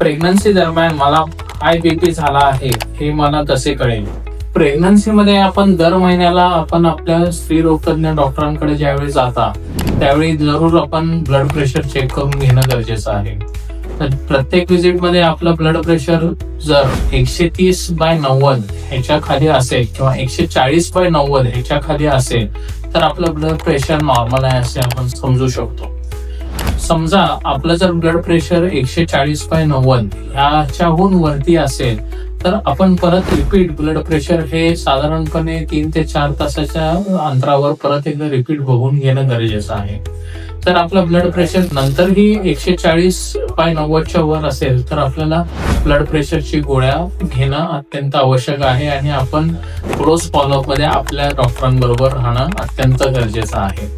Pregnancy दरम्यान मला high BP झाला आहे हे मला कसे कळेल? प्रेग्नन्सी मध्ये आपण दर महिन्याला आपण आपल्या स्त्री रोगतज्ञ डॉक्टरांकडे ज्यावेळी जाता त्यावेळी जरूर आपण ब्लड प्रेशर चेक करून घेणं गरजेचं आहे. तर प्रत्येक विजिटमध्ये आपलं ब्लड प्रेशर जर एकशे तीस बाय नव्वद ह्याच्या खाली असेल किंवा एकशे चाळीस बाय नव्वद ह्याच्या खाली असेल तर आपलं ब्लड प्रेशर नॉर्मल आहे असे आपण समजू शकतो. समजा आपलं जर ब्लड प्रेशर एकशे चाळीस बाय नव्वद ह्याच्याहून वरती असेल तर आपण परत रिपीट ब्लड प्रेशर हे साधारणपणे तीन ते चार तासाच्या अंतरावर परत एकदा रिपीट बघून घेणं गरजेचं आहे. तर आपलं ब्लड प्रेशर नंतरही एकशे चाळीस बाय नव्वदच्या वर असेल तर आपल्याला ब्लड प्रेशरची गोळ्या घेणं अत्यंत आवश्यक आहे आणि आपण क्लोज फॉलोअपमध्ये आपल्या डॉक्टरांबरोबर राहणं अत्यंत गरजेचं आहे.